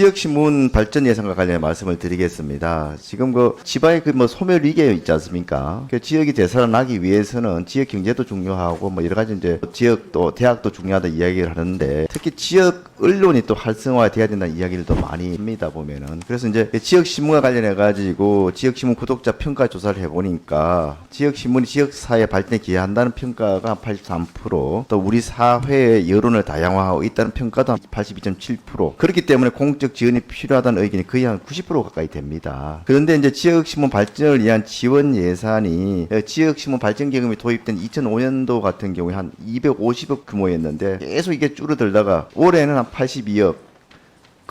지역신문 발전 예산과 관련해 말씀을 드리겠습니다. 지금 그 지방의 그 뭐 소멸 위기에 있지 않습니까? 그 지역이 되살아나기 위해서는 지역 경제도 중요하고 뭐 여러 가지 이제 지역도 대학도 중요하다 이야기를 하는데 특히 지역 언론이 또 활성화돼야 된다는 이야기를 또 많이 합니다 보면은 그래서 이제 지역 신문과 관련해 가지고 지역 신문 구독자 평가 조사를 해보니까 지역 신문이 지역 사회 발전에 기여한다는 평가가 83%또 우리 사회의 여론을 다양화하고 있다는 평가도 82.7% 그렇기 때문에 공적 지원이 필요하다는 의견이 거의 한 90% 가까이 됩니다. 그런데 이제 지역 신문 발전을 위한 지원 예산이 어, 지역 신문 발전 기금이 도입된 2005년도 같은 경우에 한 250억 규모였는데 계속 이게 줄어들다가 올해는 한 82억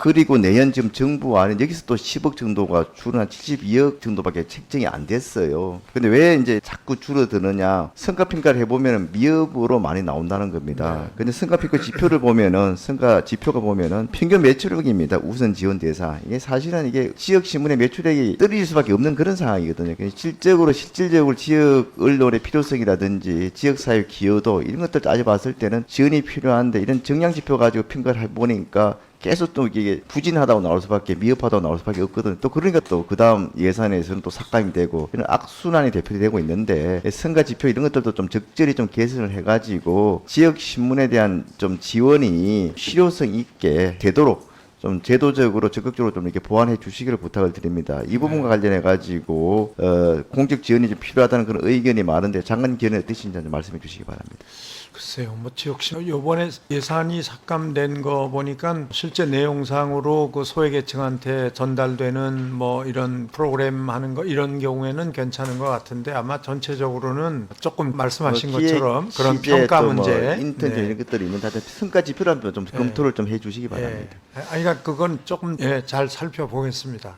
그리고 내년 지금 정부 안에 여기서 또 10억 정도가 한 72억 정도밖에 책정이 안 됐어요. 근데 왜 이제 자꾸 줄어드느냐? 성과평가를 해보면 미흡으로 많이 나온다는 겁니다. 근데 성과평가 지표를 보면은 성과 지표가 보면은 평균 매출액입니다. 우선 지원 대상. 이게 사실은 이게 지역 신문의 매출액이 떨어질 수밖에 없는 그런 상황이거든요. 실적으로 실질적으로 지역 언론의 필요성이라든지 지역 사회 기여도 이런 것들 따져봤을 때는 지원이 필요한데 이런 정량 지표 가지고 평가를 해보니까 계속 또 이게 부진하다고 나올 수밖에 미흡하다고 나올 수밖에 없거든요. 또 그러니까 또 그 다음 예산에서는 또 삭감이 되고 이런 악순환이 대표되고 있는데 성과 지표 이런 것들도 좀 적절히 좀 개선을 해가지고 지역 신문에 대한 좀 지원이 실효성 있게 되도록 좀 제도적으로 적극적으로 좀 이렇게 보완해 주시기를 부탁을 드립니다. 이 부분과 관련해 가지고 어, 공적 지원이 좀 필요하다는 그런 의견이 많은데 장관 의견이 어떠신지 좀 말씀해 주시기 바랍니다. 글쎄요, 뭐 지역시 요번에 예산이 삭감된 거 보니까 실제 내용상으로 그 소외계층한테 전달되는 뭐 이런 프로그램 하는 거 이런 경우에는 괜찮은 것 같은데 아마 전체적으로는 조금 말씀하신 뭐 것처럼 그런 평가 또뭐 문제, 인턴 네. 이런 것들이 있는데 성과 지표를 한번 좀 검토를 좀 해주시기 바랍니다. 예, 아니 그러니까 그건 조금 예, 잘 살펴보겠습니다.